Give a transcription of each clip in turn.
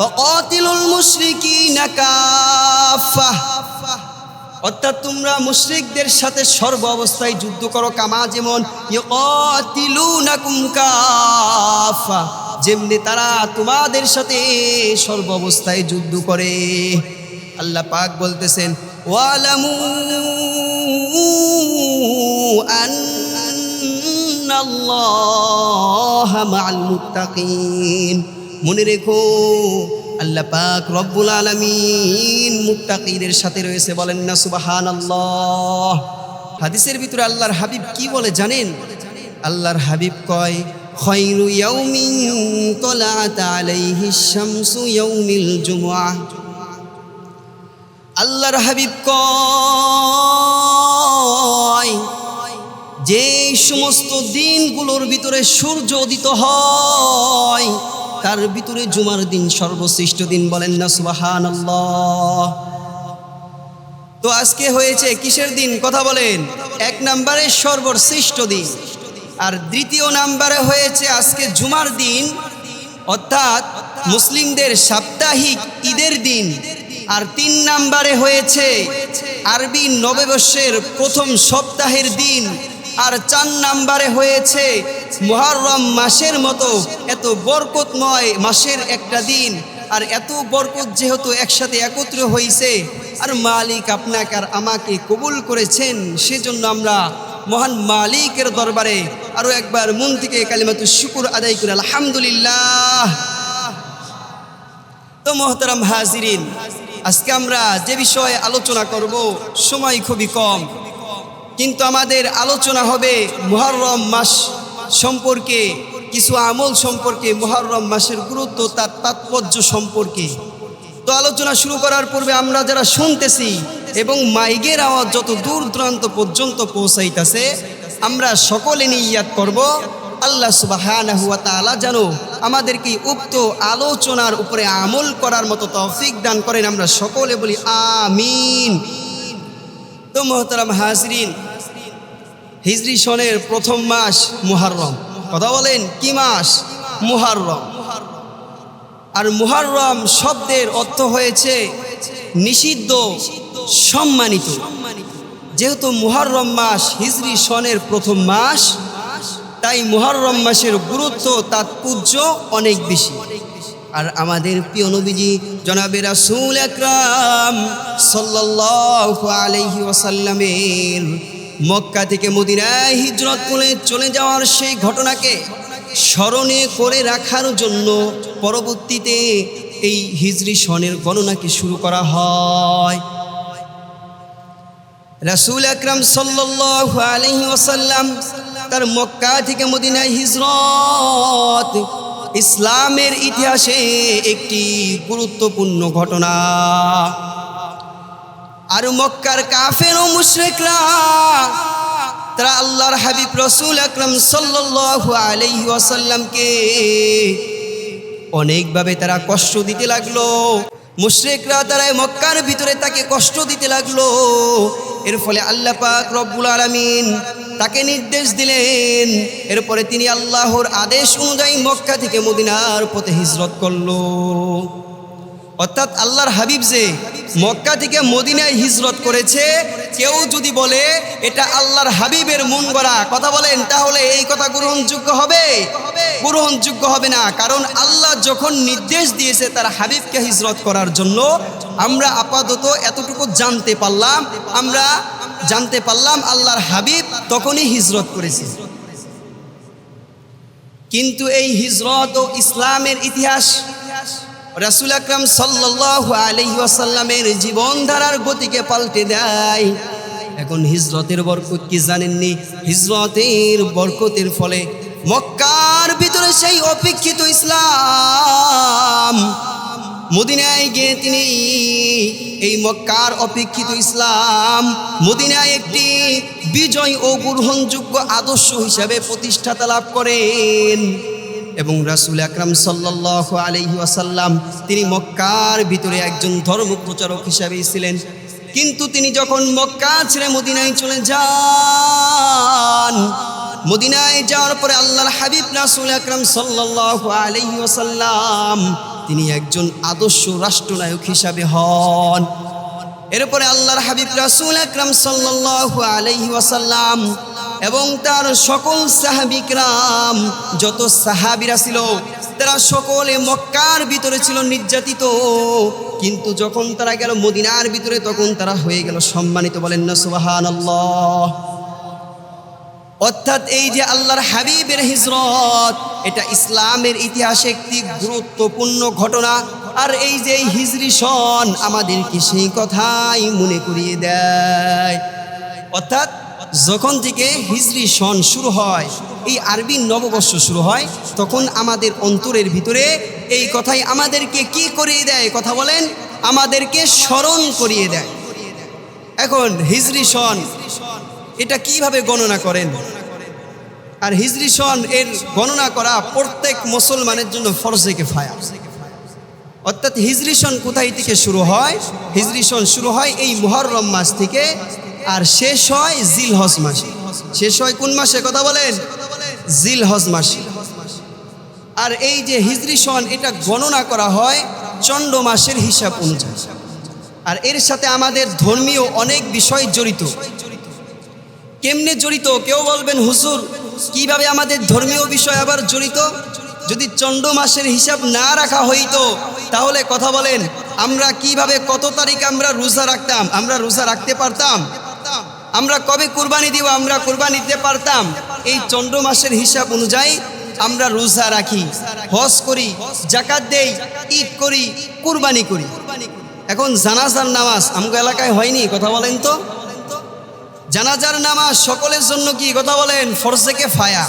অতিলুল মুশরিকিনা কাফা অর্থাৎ তোমরা মুশরিকদের সাথে সর্ব অবস্থায় যুদ্ধ করো, কামা যেমন কাফা যেমনি তারা তোমাদের সাথে সর্ব অবস্থায় যুদ্ধ করে। আল্লাহ পাক বলতেছেন, ওয়ালামু আন্নাল্লাহা মাআল মুত্তাকিন। মনে রেখো, আল্লাহ পাক রব্বুল আলামিন মুত্তাকিদের সাথে রয়েছে বলেন না, সুবহানাল্লাহ। হাদিসের ভিতরে আল্লাহর হাবিব কি বলে জানেন? আল্লাহর হাবিব কয় আল্লাহর হাবিব কয়, যে সমস্ত দিনগুলোর ভিতরে সূর্য উদিত হয় তার ভিতরে জুমার দিন সর্বশ্রেষ্ঠ দিন বলেন না সুবাহান তো আজকে হয়েছে কিসের দিন? কথা বলেন। এক নম্বরে সর্বশ্রেষ্ঠ দিন। আর দ্বিতীয় নাম্বারে হয়েছে আজকে জুমার দিন, অর্থাৎ মুসলিমদের সাপ্তাহিক ঈদের দিন। আর তিন নাম্বারে হয়েছে আরবি নববর্ষের প্রথম সপ্তাহের দিন। আর চার নাম্বারে হয়েছে মুহররম মাসের মতো এত বরকতময় মাসের একটা দিন। আর এত বরকত যেহেতু একসাথে একত্র হয়েছে আর মালিক আপনাকে আর আমাকে কবুল করেছেন, সেজন্য আমরা মহান মালিকের দরবারে আরও একবার মন থেকে কালিমাতু শুকুর আদায় করে, আলহামদুলিল্লাহ। তো মোহতারাম হাজিরিন, আজকে আমরা যে বিষয়ে আলোচনা করব, সময় খুবই কম। কিন্তু আমাদের আলোচনা হবে মুহররম মাস সম্পর্কে, কিছু আমল সম্পর্কে, মুহররম মাসের গুরুত্ব, তার তাৎপর্য সম্পর্কে। তো আলোচনা শুরু করার পূর্বে আমরা যারা শুনতেছি এবং মাইগের আওয়াজ যত দূর দূরান্ত পর্যন্ত পৌঁছাইতেছে, আমরা সকলে নিয়াত করব, আল্লাহ তাআলা যেন আমাদেরকে উক্ত আলোচনার উপরে আমল করার মতো তৌফিক দান করেন, আমরা সকলে বলি আমিন। তো মোহতারাম হাজরিন হিজরি সনের প্রথম মাস মুহাররম। কথা বলেন, কি মাস? মুহাররম। আর মুহাররম শব্দের অর্থ হয়েছে নিষিদ্ধ, সম্মানিত। যেহেতু মুহররম মাস হিজরি সনের প্রথম মাস, তাই মুহররম মাসের গুরুত্ব তাৎপর্য অনেক বেশি। আর আমাদের প্রিয় নবীজি জনাবে রাসূল আকরাম সাল্লাল্লাহু আলাইহি ওয়াসাল্লামের মক্কা থেকে মদিনায় হিজরত করে চলে যাওয়ার সেই ঘটনাকে স্মরণে করে রাখার জন্য পরবর্তীতে এই হিজরি সনের গণনাকে শুরু করা হয়। রাসূল আকরাম সাল্লাল্লাহু আলাইহি ওয়াসাল্লাম তার মক্কা থেকে মদিনায় হিজরত ইসলামের ইতিহাসে একটি গুরুত্বপূর্ণ ঘটনা। আর মক্কার কাফের ও মুশরিকরা, তারা আল্লাহর হাবিব রসুল আকরাম সাল্লাল্লাহু আলাইহি ওয়াসাল্লামকে অনেকভাবে তারা কষ্ট দিতে লাগল। মুশরিকরা তারা মক্কার ভিতরে তাকে কষ্ট দিতে লাগল। এর ফলে আল্লাহ পাক রব্বুল আলামিন তাকে নির্দেশ দিলেন। এরপরে তিনি আল্লাহর আদেশ অনুযায়ী মক্কা থেকে মদিনার পথে হিজরত করল। অর্থাৎ আল্লাহর হাবিব যে মক্কা থেকে মদিনায় হিজরত করেছে, কেউ যদি বলে, এটা আল্লাহর হাবিবের মন গড়া কথা বলেন, তাহলে এই কথা গ্রহণযোগ্য হবে? গ্রহণযোগ্য হবে না, কারণ আল্লাহ যখন নির্দেশ দিয়েছে তার হাবিবকে হিজরত করার জন্য, আমরা আপাতত এতটুকু জানতে পারলাম, আমরা জানতে পারলাম আল্লাহর হাবিব তখনই হিজরত করেছে। কিন্তু এই হিজরত ও ইসলামের ইতিহাস রাসুল আকরাম সাল্লাল্লাহু আলাইহি ওয়াসাল্লামের জীবনধারার গতিকে পাল্টে দেয়। এখন হিজরতের বরকত কি জানেননি? হিজরতের বরকতের ফলে মক্কার ভিতরে সেই অপেক্ষিত ইসলাম। মদিনায় গিয়ে তিনি এই মক্কার অপেক্ষিত ইসলাম, মদিনায় একটি বিজয় ও গ্রহণযোগ্য আদর্শ হিসাবে প্রতিষ্ঠাতা লাভ করেন। এবং রাসুল আকরাম সাল্লাহ আলহি আসাল্লাম তিনি মক্কার ভিতরে একজন ধর্ম প্রচারক হিসাবে ছিলেন। কিন্তু তিনি যখন মক্কা ছেড়ে মদিনায় চলে যান, মদিনায় যাওয়ার পরে আল্লাহর হাবিব রাসুল আকরাম সাল্লাহ আলহি আসাল্লাম তিনি একজন আদর্শ রাষ্ট্রনায়ক হিসাবে হন। এরপরে আল্লাহর হাবিব রাসুল আকরাম সাল্লাল্লাহু আলাইহি ওয়াসাল্লাম এবং তার সকল সাহাবিকরাম যত সাহাবিরা ছিল, তারা সকলে মক্কার ভিতরে ছিল নির্যাতিত। কিন্তু যখন তারা গেল মদিনার ভিতরে, তখন তারা হয়ে গেল সম্মানিত। বলেন না, সুবহানাল্লাহ। অর্থাৎ এই যে আল্লাহর হাবিবের হিজরত, এটা ইসলামের ইতিহাসে একটি গুরুত্বপূর্ণ ঘটনা। আর এই যে হিজরি সন, আমাদেরকে সেই কথাই মনে করিয়ে দেয়। অর্থাৎ যখন থেকে হিজরি সন শুরু হয়, এই আরবি নববর্ষ শুরু হয়, তখন আমাদের অন্তরের ভিতরে এই কথাই আমাদেরকে কি করিয়ে দেয়? কথা বলেন, আমাদেরকে স্মরণ করিয়ে দেয়। এখন হিজরি সন, এটা কীভাবে গণনা করেন? আর হিজরি সন এর গণনা করা প্রত্যেক মুসলমানের জন্য ফরজে ফায়া। অর্থাৎ হিজরি সন কোথায় থেকে শুরু হয়? হিজরি সন শুরু হয় এই মুহররম মাস থেকে আর শেষ হয় জিল হজ মাসে। শেষ হয় কোন মাসে? কথা বলেন। জিল হজ মাসে। আর এই যে হিজরি সন, এটা গণনা করা হয় চন্ড মাসের হিসাব অনুযায়ী। আর এর সাথে আমাদের ধর্মীয় অনেক বিষয় জড়িত। কেমনে জড়িত? কেউ বলবেন, হুজুর, কীভাবে আমাদের ধর্মীয় বিষয় আবার জড়িত? যদি চন্ড মাসের হিসাব না রাখা হইতো, তাহলে কথা বলেন, আমরা কীভাবে, কত তারিখ আমরা রোজা রাখতাম? আমরা রোজা রাখতে পারতাম? আমরা কবে কুরবানি দিব, আমরা কুরবানি দিতে পারতাম। এই চন্দ্র মাসের হিসাব অনুযায়ী আমরা রোজা রাখি, হজ করি, জাকাত দেই, ঈদ করি, কুরবানি করি। এখন জানাজার নামাজ আমগো এলাকায় হয়নি, কথা বলেন তো? জানাজার নামাজ সকলের জন্য কি, কথা বলেন ফরজেকে ফায়া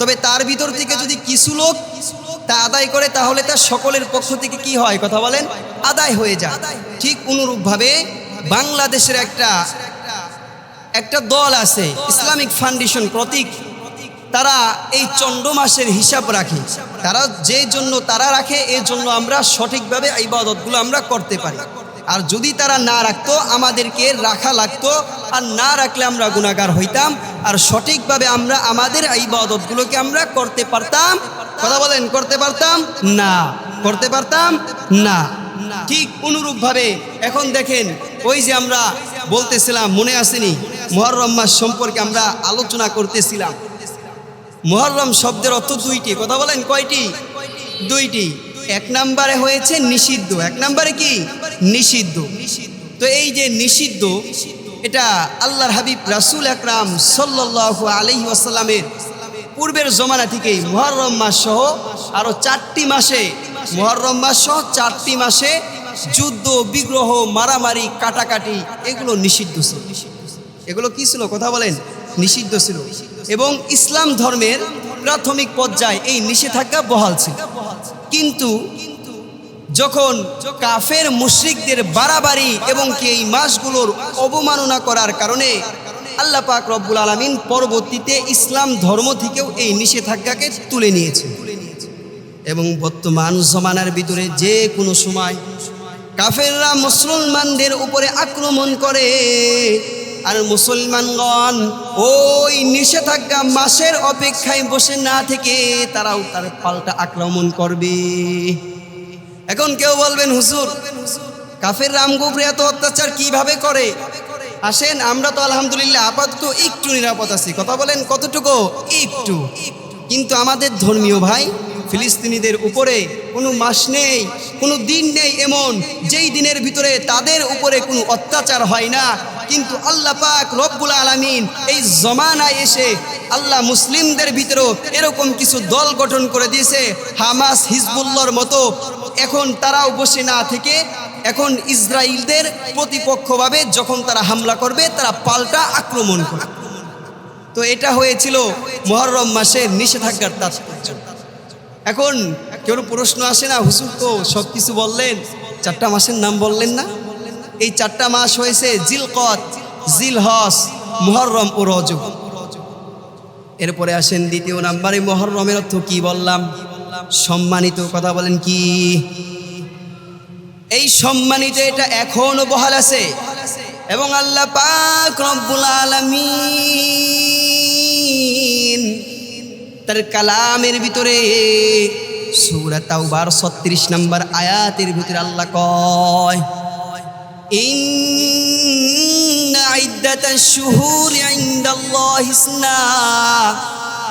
তবে তার ভিতর থেকে যদি কিছু লোক তা আদায় করে, তাহলে তা সকলের পক্ষ থেকে কি হয়, কথা বলেন? আদায় হয়ে যায়। ঠিক অনুরূপভাবে বাংলাদেশের একটা একটা দল আছে, ইসলামিক ফাউন্ডেশন প্রতীক। তারা এই চন্ড মাসের হিসাব রাখে। তারা যে জন্য তারা রাখে এই জন্য আমরা সঠিকভাবে ইবাদতগুলো আমরা করতে পারি। আর যদি তারা না রাখতো, আমাদেরকে রাখা লাগতো। আর না রাখলে আমরা গুণাগার হইতাম। আর সঠিকভাবে আমরা আমাদের এই ইবাদতগুলোকে আমরা করতে পারতাম। কথা বলেন, করতে পারতাম? না। করতে পারতাম? না। ঠিক অনুরূপভাবে এখন দেখেন, ওই যে আমরা বলতেছিলাম, মনে আসেনি? মহরম মাস সম্পর্কে আমরা আলোচনা করতেছিলাম। মহরম শব্দের অর্থ দুইটি। কথা বলেন, কয়টি? দুইটি। এক নম্বরে হয়েছে নিষিদ্ধ। এক নম্বরে কি? নিষিদ্ধ। তো এই যে নিষিদ্ধ, এটা আল্লাহর হাবিব রাসুল আকরাম সাল্লাহ আলহি আসাল্লামের পূর্বের জমানা থেকেই মহরম মাস সহ আরও চারটি মাসে মহরম মাস সহ চারটি মাসে যুদ্ধ, বিগ্রহ, মারামারি, কাটাকাটি, এগুলো নিষিদ্ধ ছিল। এগুলো কি ছিল? কথা বলেন। নিষিদ্ধ ছিল। এবং ইসলাম ধর্মের প্রাথমিক পর্যায়ে এই নিষেধাজ্ঞা বহাল ছিল। কিন্তু যখন কাফের মুশ্রিকদের বাড়াবাড়ি এবং কি এই মাসগুলোর অবমাননা করার কারণে আল্লাহ পাক রব্বুল আলমিন পরবর্তীতে ইসলাম ধর্ম থেকেও এই নিষেধাজ্ঞাকে তুলে নিয়েছে। এবং বর্তমান জমানার ভিতরে যে কোনো সময় কাফেররা মুসলমানদের উপরে আক্রমণ করে। আর মুসলমানগণ, ওই নিষেধাজ্ঞা মাসের অপেক্ষায় বসে না থেকে তারাও তার পাল্টা আক্রমণ করবে। এখন কেউ বলবেন, হুজুর কাফের রামগুবরে এত অত্যাচার কীভাবে করে? আসেন, আমরা তো আলহামদুলিল্লাহ আপাতত একটু নিরাপদ আছি। কথা বলেন কতটুকু? একটু। কিন্তু আমাদের ধর্মীয় ভাই ফিলিস্তিনিদের উপরে কোনো মাস নেই, কোনো দিন নেই এমন যেই দিনের ভিতরে তাদের উপরে কোনো অত্যাচার হয় না। কিন্তু আল্লাহ পাক রব্বুল আলমিন এই জমানায় এসে আল্লাহ মুসলিমদের ভিতরেও এরকম কিছু দল গঠন করে দিয়েছে। হামাস হিজবুল্লর মতো। এখন তারাও বসে না থেকে এখন ইসরায়েলদের প্রতিপক্ষভাবে যখন তারা হামলা করবে, তারা পাল্টা আক্রমণ করবে। তো এটা হয়েছিল মহরম মাসের নিষেধাজ্ঞার তাৎপর্য। এখন কেউ প্রশ্ন আসে না হুসুর তো সব কিছু বললেন, চারটা মাসের নাম বললেন না? এই চারটা মাস হয়েছে জিলকত জিলহস মুহররম ও রজব। এরপরে আসেন দ্বিতীয় নাম্বারে, মহররমের অর্থ কি বললাম? সম্মানিত কথা বলেন কি? এই সম্মানিত এটা এখনও বহাল আছে। এবং আল্লাহ পাক রব্বুল আলামিন তার কালামের ভিতরে সূরা তাওবার 36 নম্বর আয়াতের ভিতরে আল্লাহ কয় إن عدة الشهور عند الله اثنا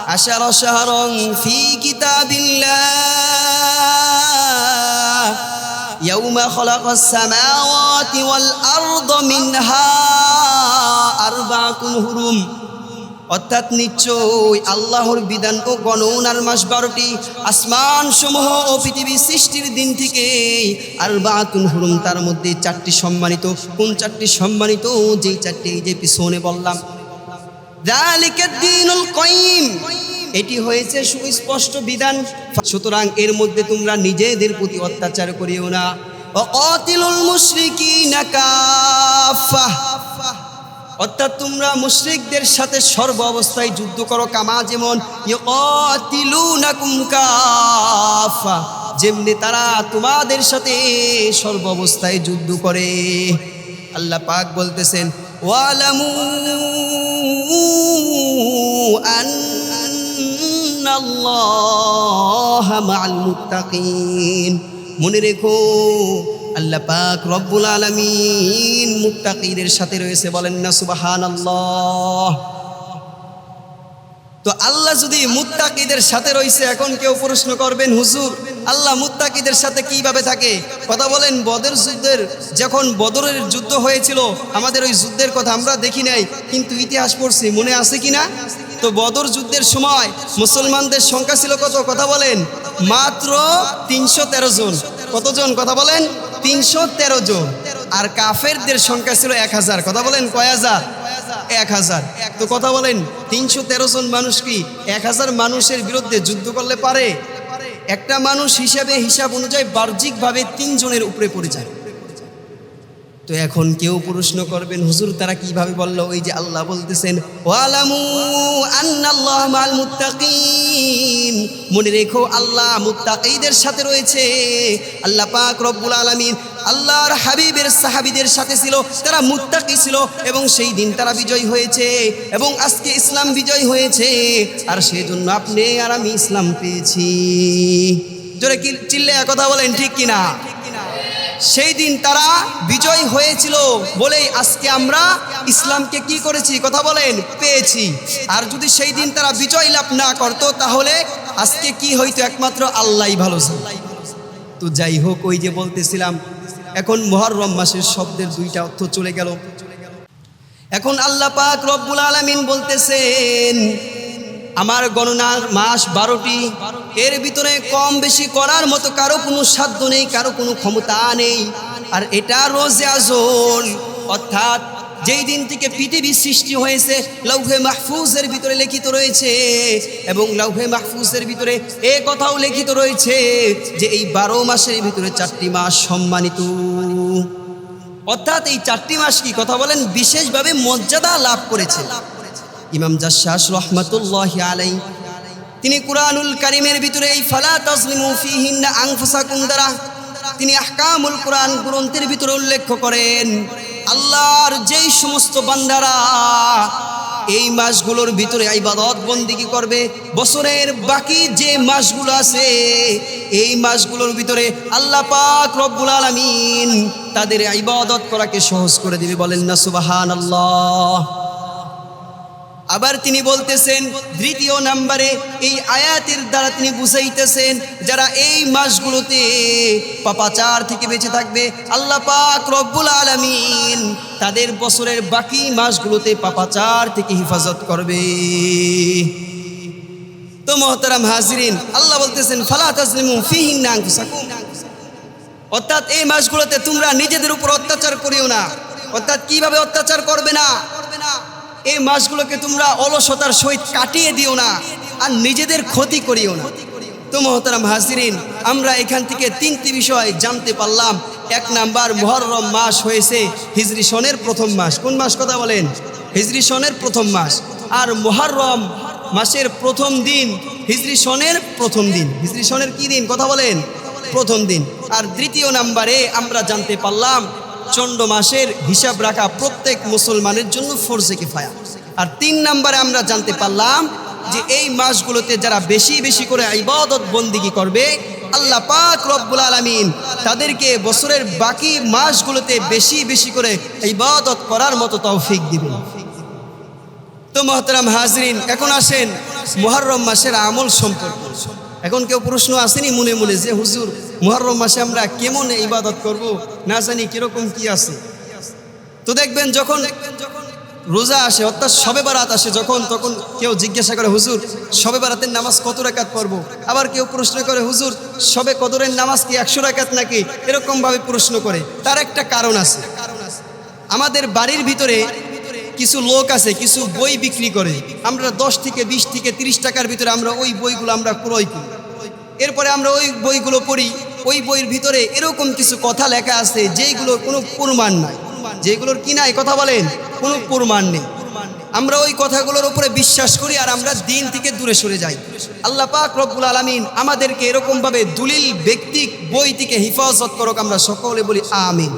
عشر شهرا في كتاب الله يوم خلق السماوات والأرض منها أربعة هرم অর্থাৎ নিশ্চয় আল্লাহর বিধান ও গণনার মাস বারোটি আসমান সমূহ ও পৃথিবী সৃষ্টির দিন থেকে আর বাতুন হুরুম, তার মধ্যে চারটি সম্মানিত। কোন চারটি সম্মানিত? যেই চারটি যে পিছনে বললাম। এটি হয়েছে সুস্পষ্ট বিধান। সুতরাং এর মধ্যে তোমরা নিজেদের প্রতি অত্যাচার করিও না। অতিলুল মুশরিকিনা কাফা অর্থাৎ তোমরা মুশরিকদের সাথে সর্ব অবস্থায় যুদ্ধ করো, কামা যেমন যেমনি তারা তোমাদের সাথে সর্ব অবস্থায় যুদ্ধ করে। আল্লাহ পাক বলতেছেন, ওয়ালামু মুত্তাকিন। মনে রেখো আল্লাহ পাক রব্বুল আলামিন মুত্তাকিদের সাথে রয়েছে বলেন না, সুবহানাল্লাহ। তো আল্লাহ যদি মুত্তাকিদের সাথে রয়েছে, এখন কেউ প্রশ্ন করবেন, হুজুর, আল্লাহ মুত্তাকিদের সাথে কীভাবে থাকে? কথা বলেন, বদর যুদ্ধের, যখন বদরের যুদ্ধ হয়েছিল, আমাদের ওই যুদ্ধের কথা আমরা দেখি নাই, কিন্তু ইতিহাস পড়ছি, মনে আছে কি না তো বদর যুদ্ধের সময় মুসলমানদের সংখ্যা ছিল কত? কথা বলেন, মাত্র তিনশো তেরো জন। কতজন? কথা বলেন তিনশো তেরো জন। আর কাফেরদের সংখ্যা ছিল এক হাজার। কথা বলেন, কয় হাজার? এক হাজার। তো কথা বলেন, তিনশো তেরো জন মানুষ কি এক হাজার মানুষের বিরুদ্ধে যুদ্ধ করলে পারে? একটা মানুষ হিসাবে হিসাব অনুযায়ী বাহ্যিকভাবে তিনজনের উপরে পড়ে যায়। তো এখন কেউ প্রশ্ন করবেন, হুজুর তারা কীভাবে বলল ওই যে আল্লাহ বলতেছেন মনে রেখো, আল্লাহ মুত্তাকিদের সাথে রয়েছে, আল্লাহ পাক রব্বুল আলামিন আল্লাহর হাবিবের সাহাবিদের সাথে ছিল, তারা মুত্তাকি ছিল এবং সেই দিন তারা বিজয় হয়েছে এবং আজকে ইসলাম বিজয় হয়েছে। আর সেই জন্য আপনি আর আমি ইসলাম পেয়েছি। জোরে কি চিল্লে কথা বলেন ঠিক কিনা? সেই দিন তারা বিজয় হয়েছিল বলেই আজকে আমরা ইসলামকে কি করেছি? কথা বলেন, পেয়েছি। আর যদি সেই দিন তারা বিজয় লাভ না করতো, তাহলে আজকে কি হইতো? একমাত্র আল্লাহই ভালো তো যাই হোক, ওই যে বলতেছিলাম, এখন মহরম মাসের শব্দের দুইটা অর্থ চলে গেল। এখন আল্লাহ পাক রব্বুল আলামিন বলতেছেন আমার গণনার মাস বারোটি। এর ভিতরে কম বেশি করার মতো কারও কোনো সাধ্য নেই, কারও কোনো ক্ষমতা নেই। আর এটা রোজে আজল অর্থাৎ যেই দিন থেকে পৃথিবী সৃষ্টি হয়েছে, লৌহে মাহফুজের ভিতরে লিখিত রয়েছে, এবং লৌহে মাহফুজের ভিতরে এ কথাও লিখিত রয়েছে যে এই বারো মাসের ভিতরে চারটি মাস সম্মানিত। অর্থাৎ এই চারটি মাস কি? কথা বলেন, বিশেষভাবে মর্যাদা লাভ করেছে। ইমাম জাশাস রহমতুল্লাহ আলাই তিনি কুরআনুল কারিমের ভিতরে এই ফালা তাজলিমু ফিহিন্না আনফুসাকুম দ্বারা তিনি আহকামুল কোরআন গ্রন্থের ভিতরে উল্লেখ করেন, আল্লাহর যেই সমস্ত বান্দারা এই মাসগুলোর ভিতরে ইবাদত বন্দিগি করবে? বছরের বাকি যে মাসগুলো আছে, এই মাসগুলোর ভিতরে আল্লাহ পাক রব্বুল আলামিন তাদের ইবাদত করাকে সহজ করে দিবে বলেন না সুবহানাল্লাহ। আবার তিনি বলতেছেন, দ্বিতীয় নাম্বারে এই আয়াতের দ্বারা তিনি বুঝাইতেছেন, যারা এই মাসগুলোতে পাপাচার থেকে বেঁচে থাকবে, আল্লাহ পাক রব্বুল আলামিন তাদের বছরের বাকি মাসগুলোতে পাপাচার থেকে হেফাজত করবে। তো মহতারাম হাজরিন, আল্লাহ বলতেছেন, ফালা তাজলিমু আনফুসাকুম। অর্থাৎ এই মাসগুলোতে তোমরা নিজেদের উপর অত্যাচার করিও না। অর্থাৎ কীভাবে অত্যাচার করবে না? এই মাসগুলোকে তোমরা অলসতার সহিত কাটিয়ে দিও না আর নিজেদের ক্ষতি করিও না। তো মহতারাম হাজিরিন, আমরা এখান থেকে তিনটি বিষয় জানতে পারলাম। এক নাম্বার, মহরম মাস হয়েছে হিজরি সনের প্রথম মাস। কোন মাস কথা বলেন? হিজরি সনের প্রথম মাস। আর মহরম মাসের প্রথম দিন, হিজরি সনের প্রথম দিন। হিজরি সনের কি দিন? কথা বলেন। প্রথম দিন। আর দ্বিতীয় নাম্বারে আমরা জানতে পারলাম চন্ড মাসের হিসাব রাখা প্রত্যেক মুসলমানের জন্য ফরজে কিফায়া। আর তিন নাম্বারে আমরা জানতে পারলাম যে এই মাসগুলোতে যারা বেশি বেশি করে ইবাদত বন্দিগি করবে, আল্লাহ পাক রব্বুল আলামিন তাদেরকে বছরের বাকি মাসগুলোতে বেশি বেশি করে ইবাদত করার মতো তৌফিক দিবেন। তো মহতরাম হাজরিন, এখন আসেন মুহররম মাসের আমল সম্পর্কে। এখন কেউ প্রশ্ন আসেনি মনে মনে যে, হুজুর, মুহররম মাসে আমরা কেমন ইবাদত করব? না জানি কীরকম কি আছে। তো দেখবেন যখন রোজা আসে, অর্থাৎ সবে বারাত আসে যখন, তখন কেউ জিজ্ঞাসা করে, হুজুর, সবে বারাতের নামাজ কত রাকাত পড়ব? আবার কেউ প্রশ্ন করে, হুজুর, সবে কদরের নামাজ কি একশো রাকাত নাকি? এরকমভাবে প্রশ্ন করে। তার একটা কারণ আছে। আমাদের বাড়ির ভিতরে কিছু লোক আছে, কিছু বই বিক্রি করে। আমরা দশ থেকে বিশ থেকে তিরিশ টাকার ভিতরে আমরা ওই বইগুলো আমরা ক্রয় করি। এরপরে আমরা ওই বইগুলো পড়ি, ওই বইয়ের ভিতরে এরকম কিছু কথা লেখা আছে যেইগুলোর কোনো প্রমাণ নাই। যেগুলোর কি নাই কথা বলেন? কোনো প্রমাণ নেই। আমরা ওই কথাগুলোর উপরে বিশ্বাস করি আর আমরা দিন থেকে দূরে সরে যাই। আল্লাহ পাক রব্বুল আলমিন আমাদেরকে এরকমভাবে দুলিল ব্যক্তিক বই থেকে হিফাজত করক, আমরা সকলে বলি আমিন।